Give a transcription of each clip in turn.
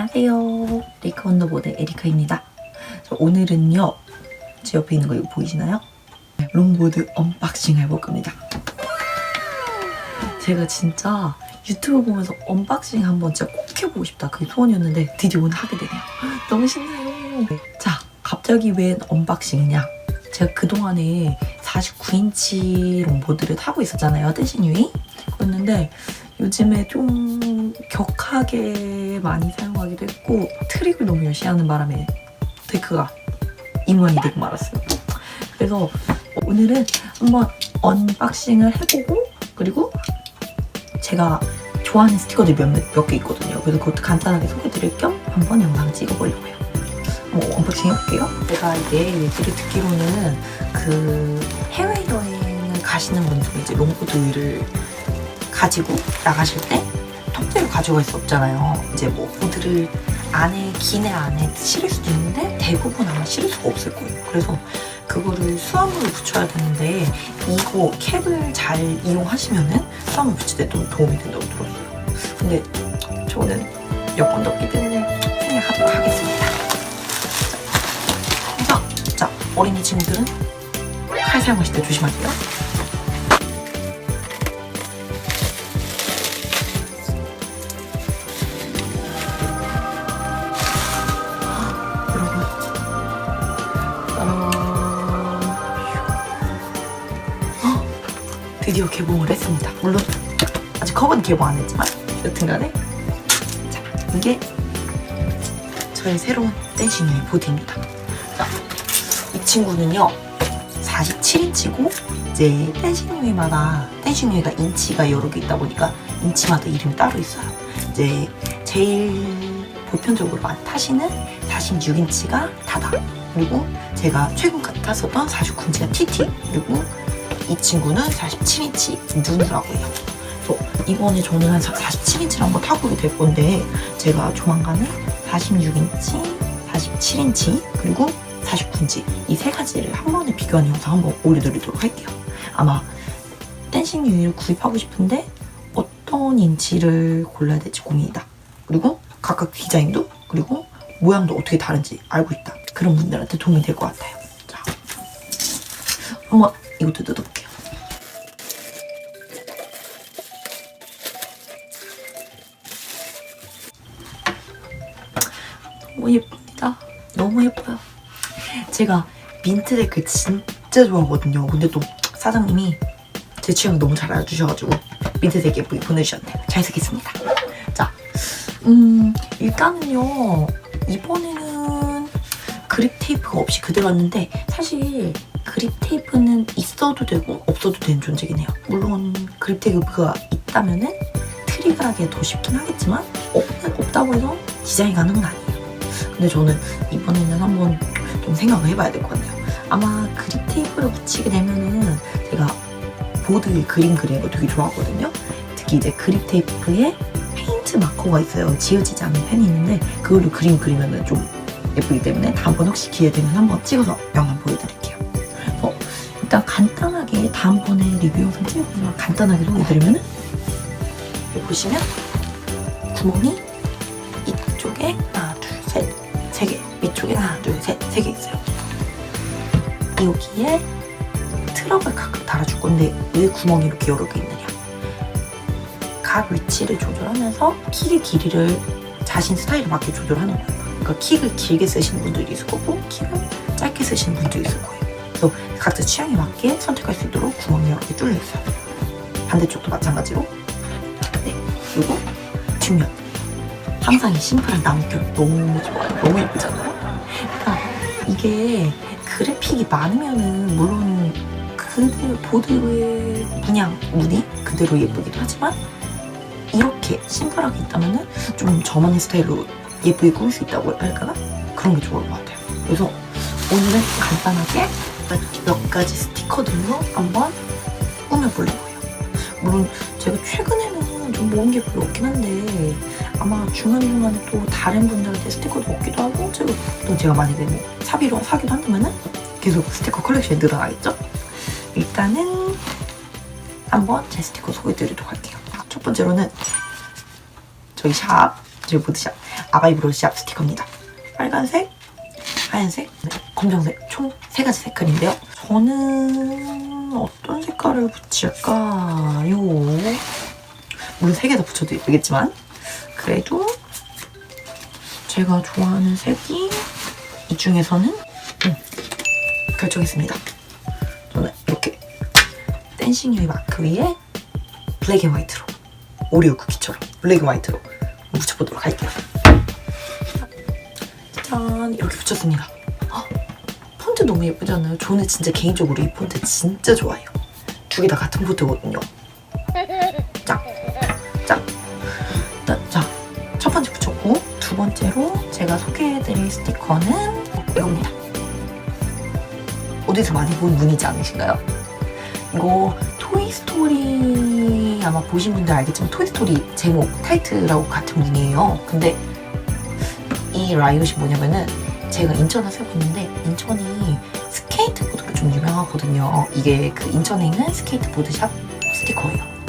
안녕하세요. 리카 언더보드 에리카입니다. 저 오늘은요, 제 옆에 있는 거 이거 보이시나요? 롱보드 언박싱 해볼 겁니다. 제가 진짜 유튜브 보면서 언박싱 한번 진짜 꼭 해보고 싶다. 그게 소원이었는데 드디어 오늘 하게 되네요. 너무 신나요. 자, 갑자기 웬 언박싱이냐? 제가 그동안에 49인치 롱보드를 타고 있었잖아요. 댄싱 유이. 그랬는데 요즘에 좀 격하게 많이 사용하기도 했고 트릭을 너무 열심히 하는 바람에 데크가 인원이 되고 말았어요. 그래서 오늘은 한번 언박싱을 해보고 그리고 제가 좋아하는 스티커들 몇몇 개 있거든요. 그래서 그것도 간단하게 소개드릴 겸 한번 영상 찍어보려고 해요. 뭐 언박싱 해볼게요. 제가 이게 얘기를 듣기로는 그 해외여행을 가시는 분들이 이제 롱보드를 가지고 나가실 때 통째로 가져갈 수 없잖아요. 이제 뭐 보드를 안에 기내 안에 실을 수도 있는데 대부분 아마 실을 수가 없을 거예요. 그래서 그거를 수화물을 붙여야 되는데 이거 캡을 잘 이용하시면은 수화물 붙일 때 좀 도움이 된다고 들었어요. 근데 저는 여건도 없기 때문에 생략하도록 하겠습니다. 자, 그래서 자 어린이 친구들은 칼 사용하실 때 조심하세요. 드디어 개봉을 했습니다. 물론 아직 컵은 개봉 안 했지만 여튼간에 자 이게 저의 새로운 댄싱의 보드입니다. 자, 이 친구는요 47인치고 이제 댄싱웨이마다 댄싱웨이가 인치가 여러 개 있다 보니까 인치마다 이름이 따로 있어요. 이제 제일 보편적으로 많이 타시는 46인치가 다다. 그리고 제가 최근 탔었던 49인치가 TT. 그리고 이 친구는 47인치 눈이라고 해요. 그래서 이번에 저는 한 47인치를 한번 타보게 될 건데 제가 조만간에 46인치, 47인치, 그리고 49인치 이 세 가지를 한 번에 비교하는 영상 한번 올려드리도록 할게요. 아마 댄싱 유니를 구입하고 싶은데 어떤 인치를 골라야 될지 고민이다. 그리고 각각 디자인도 그리고 모양도 어떻게 다른지 알고 있다. 그런 분들한테 도움이 될 것 같아요. 자, 한번 이것도 뜯어볼게요. 너무 예쁩니다. 너무 예뻐요. 제가 민트데크 진짜 좋아하거든요. 근데 또 사장님이 제 취향 너무 잘 알아주셔가지고 민트데크 예쁘게 보내주셨네요. 잘 쓰겠습니다. 자, 음, 일단은요, 이번에는 그립 테이프가 없이 그대로 왔는데, 사실 그립 테이프는 있어도 되고 없어도 되는 존재긴 해요. 물론 그립 테이프가 있다면은 트릭을 하기가 더 쉽긴 하겠지만, 없, 없다고 해서 디자인 건 아니에요. 근데 저는 이번에는 한번 좀 생각을 해봐야 될 것 같네요. 아마 그립 테이프를 붙이게 되면은 제가 보드 그림 그리는 거 되게 좋아하거든요. 특히 이제 그립 테이프에 페인트 마커가 있어요. 지워지지 않는 펜이 있는데 그걸로 그림 그리면은 좀 예쁘기 때문에 다음번 혹시 기회 되면 한번 찍어서 영상 보여드릴게요. 그래서 일단 간단하게 다음번에 리뷰 영상 찍어서 간단하게 소개해드리면은 여기 보시면 구멍이 개, 위쪽에 하나 둘 셋 세 개 있어요. 여기에 트럭을 각각 달아줄 건데 왜 구멍이 이렇게 여러 개 있느냐? 각 위치를 조절하면서 킥의 길이를 자신 스타일에 맞게 조절하는 거예요. 그러니까 킥을 길게 쓰시는 분들이 있을 거고 킥을 짧게 쓰시는 분들이 있을 거예요. 그래서 각자 취향에 맞게 선택할 수 있도록 구멍이 여러 개 뚫려 있어요. 반대쪽도 마찬가지로. 네, 그리고 뒷면. 항상 이 심플한 나무결 너무 좋아요. 너무 예쁘잖아요. 그러니까 이게 그래픽이 많으면은 물론 그대로 보드의 문양, 무늬 그대로 예쁘기도 하지만 이렇게 심플하게 있다면은 좀 저만의 스타일로 예쁘게 꾸밀 수 있다고 할까나? 그런 게 좋을 것 같아요. 그래서 오늘은 간단하게 몇 가지 스티커들로 한번 꾸며보려고 해요. 물론 제가 최근에는 좀 모은 게 별로 없긴 한데 아마 중간중간에 또 다른 분들한테 스티커도 먹기도 하고 제가 또 제가 만약에 뭐 사비로 사기도 한다면은 계속 스티커 컬렉션이 늘어나겠죠? 일단은 한번 제 스티커 소개해드리도록 할게요. 첫 번째로는 저희 샵, 저희 보드샵 아바이브로 시합 스티커입니다. 빨간색, 하얀색, 네, 검정색 총 세 가지 색깔인데요. 저는 어떤 색깔을 붙일까요? 물론 세 개 다 붙여도 예쁘겠지만 그래도 제가 좋아하는 색이 이 중에서는 음, 결정했습니다. 저는 이렇게 댄싱 유이 마크 위에 블랙 앤 화이트로 오리오 쿠키처럼 블랙 앤 화이트로 묻혀보도록 할게요. 짠 이렇게 붙였습니다. 헉, 폰트 너무 예쁘잖아요. 저는 진짜 개인적으로 이 폰트 진짜 좋아해요. 두 개 다 같은 폰트거든요. 번째로 제가 소개해드릴 스티커는 이겁니다. 어디서 많이 본 문이지 않으신가요? 이거 토이스토리 아마 보신 분들 알겠지만 토이스토리 제목 타이틀하고 같은 문이에요. 근데 이 라이엇이 뭐냐면은 제가 인천에 살고 있는데 인천이 스케이트보드로 좀 유명하거든요. 이게 그 인천에 있는 스케이트보드 샵 스티커예요.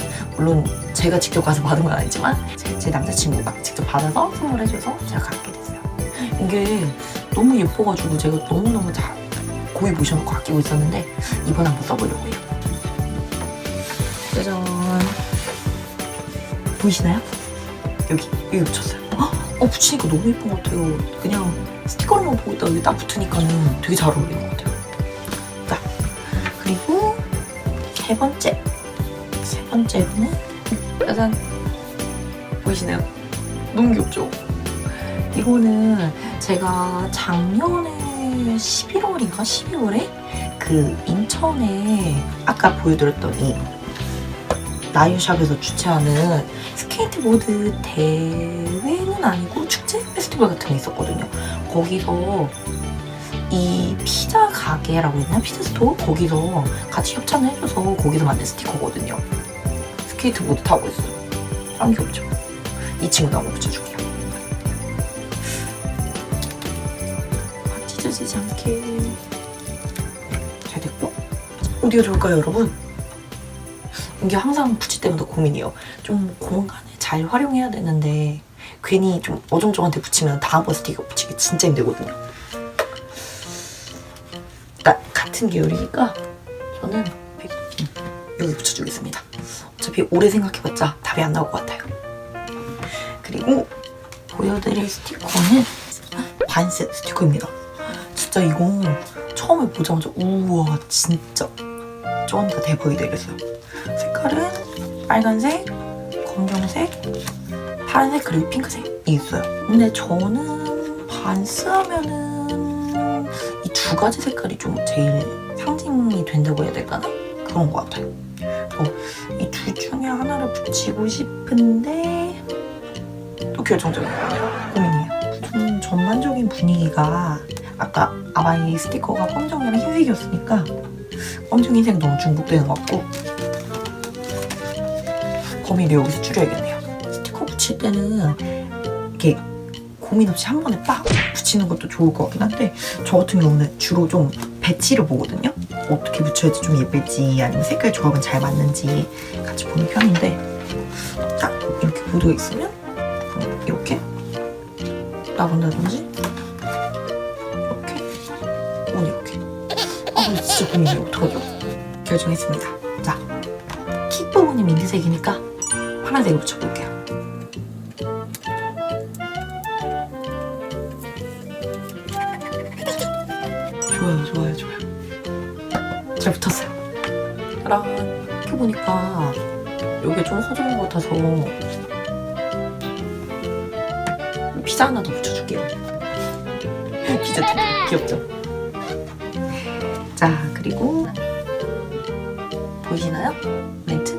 물론 제가 직접 가서 받은 건 아니지만 제, 제 남자친구가 직접 받아서 선물해줘서 제가 갖게 됐어요. 이게 너무 예뻐가지고 제가 너무너무 잘 고이 모셔놓고 아끼고 있었는데 이번에 한번 써보려고 해요. 짜잔. 보이시나요? 여기, 여기 붙였어요. 헉, 어, 붙이니까 너무 예쁜 것 같아요. 그냥 스티커로만 보고 있다가 이게 딱 붙으니까는 되게 잘 어울리는 것 같아요. 자, 그리고 세 번째. 세 번째로는 짜잔. 보이시나요? 너무 귀엽죠? 이거는 제가 작년에 11월인가 12월에 그 인천에 아까 보여드렸던 이 나유샵에서 주최하는 스케이트보드 대회는 아니고 축제 페스티벌 같은 게 있었거든요. 거기서 이 피자 가게라고 했나? 피자 스토어? 거기서 같이 협찬을 해줘서 거기서 만든 스티커거든요. 스케이트보드 타고 있어요. 짱 귀엽죠? 이 친구도 한번 붙여줄게요. 아, 찢어지지 않게 잘 됐고 어디가 좋을까요 여러분? 이게 항상 붙일 때마다 고민이에요 좀 공간을 잘 활용해야 되는데 괜히 좀 어정쩡한데 붙이면 다음번 스티커 붙이기 진짜 힘들거든요 그러니까 같은 계열이니까 저는 음, 여기 붙여주겠습니다 어차피 오래 생각해봤자 답이 안 나올 것 같아요. 그리고 보여드릴 스티커는 반스 스티커입니다. 진짜 이거 처음에 보자마자 우와 진짜 쩐다. 대박이다 이랬어요. 색깔은 빨간색, 검정색, 파란색 그리고 핑크색이 있어요. 근데 저는 반스 하면은 이 두 가지 색깔이 좀 제일 상징이 된다고 해야 될까나? 그런 것 같아요. 이 붙이고 싶은데 또 결정적이에요 고민이에요. 좀 전반적인 분위기가 아까 아바이 스티커가 검정이랑 흰색이었으니까 검정 흰색 너무 중복되는 것 같고 범위를 여기서 줄여야겠네요. 스티커 붙일 때는 이렇게 고민 없이 한 번에 빡 붙이는 것도 좋을 것 같긴 한데 저 같은 경우는 주로 좀 배치를 보거든요. 어떻게 붙여야지 좀 예쁠지 아니면 색깔 조합은 잘 맞는지 같이 보는 편인데. 딱 이렇게 보드가 있으면 이렇게 나간다든지 이렇게 오늘 이렇게. 아 진짜 고민이에요. 어떡하죠? 결정했습니다. 자 킥 부분이 민트색이니까 파란색을 붙여볼게요 잘 붙었어요 짜란 이렇게 보니까 여기 좀 허전한 것 같아서 피자 하나 더 붙여줄게요 피자 되게 귀엽죠? 자 그리고 보이시나요? 멘트?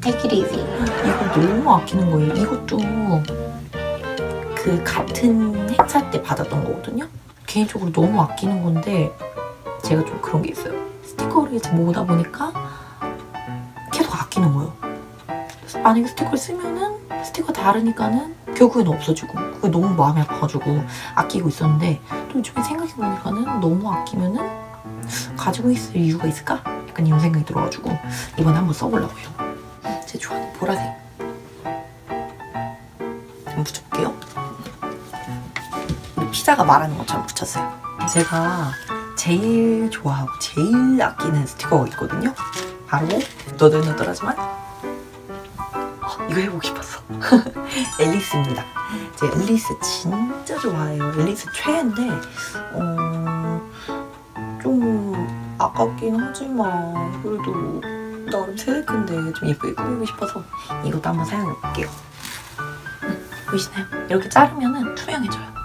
Take it easy 이거 너무 아끼는 거예요 이것도 그 같은 행사 때 받았던 거거든요 개인적으로 너무 아끼는 건데 제가 좀 그런 게 있어요 스티커를 이제 모으다 보니까 계속 아끼는 거예요 만약에 스티커를 쓰면은 스티커 다르니까는 결국엔 없어지고 그게 너무 마음이 아파가지고 아끼고 있었는데 또 요즘에 생각해보니까는 너무 아끼면은 가지고 있을 이유가 있을까? 약간 이런 생각이 들어가지고 이번에 한번 써보려고 해요. 제 좋아하는 보라색. 한번 붙여볼게요. 피자가 말하는 것처럼 붙였어요. 제가 제일 좋아하고 제일 아끼는 스티커가 있거든요. 바로 너덜너덜하지만 어, 이거 해보고 싶었어. 앨리스입니다. 제가 앨리스 진짜 좋아해요. 앨리스 최애인데 어, 좀 아깝긴 하지만 그래도 나름 세대인데 좀 예쁘게 꾸미고 싶어서 이것도 한번 사용해 볼게요. 음, 보이시나요? 이렇게 자르면은 투명해져요.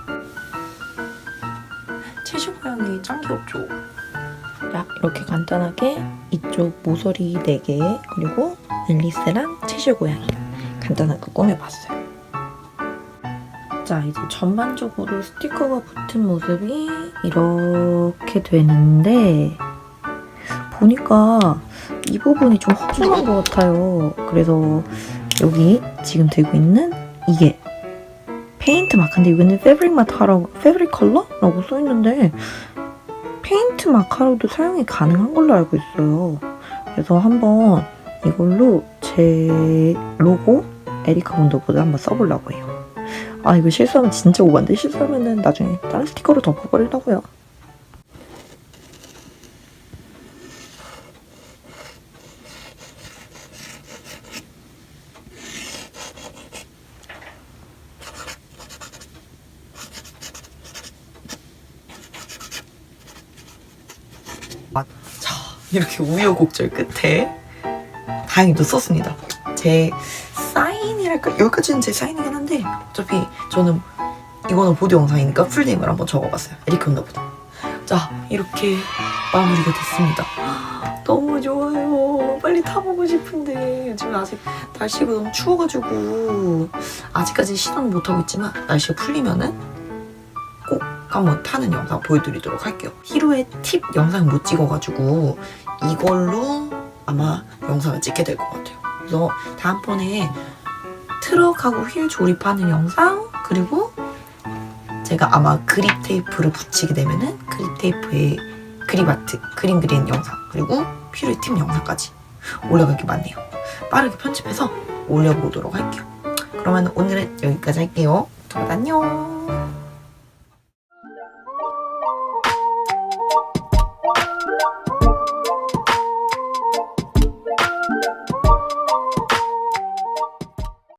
모양이 짱 귀엽죠? 자, 이렇게 간단하게 이쪽 모서리 4개 그리고 앨리스랑 채실 고양이 간단하게 꾸며봤어요. 자, 이제 전반적으로 스티커가 붙은 모습이 이렇게 되는데 보니까 이 부분이 좀 허전한 것 같아요. 그래서 여기 지금 들고 있는 이게 페인트 마카인데 이거는 패브릭 마카라고 패브릭 컬러라고 써 있는데 페인트 마카로도 사용이 가능한 걸로 알고 있어요. 그래서 한번 이걸로 제 로고 에리카 본더보드 한번 써보려고 해요. 아 이거 실수하면 진짜 오반데 실수하면은 나중에 다른 스티커로 덮어버리려고요. 이렇게 우여곡절 끝에 다행히도 썼습니다. 제 사인이랄까? 여기까지는 제 사인이긴 한데 어차피 저는 이거는 보드 영상이니까 풀네임을 한번 적어봤어요. 에리크 언더보드. 자, 이렇게 마무리가 됐습니다. 너무 좋아요. 빨리 타보고 싶은데 요즘 아직 날씨가 너무 추워가지고 아직까지 시도는 못하고 있지만 날씨가 풀리면은 꼭 한번 타는 영상 보여드리도록 할게요. 히로의 팁 영상 못 찍어가지고 이걸로 아마 영상을 찍게 될 것 같아요. 그래서 다음번에 트럭하고 휠 조립하는 영상 그리고 제가 아마 그립 테이프를 붙이게 되면은 그립 테이프에 그립 아트, 그림 그리는 영상 그리고 필요의 팁 영상까지 올라갈 게 많네요. 빠르게 편집해서 올려보도록 할게요. 그러면 오늘은 여기까지 할게요. 안녕.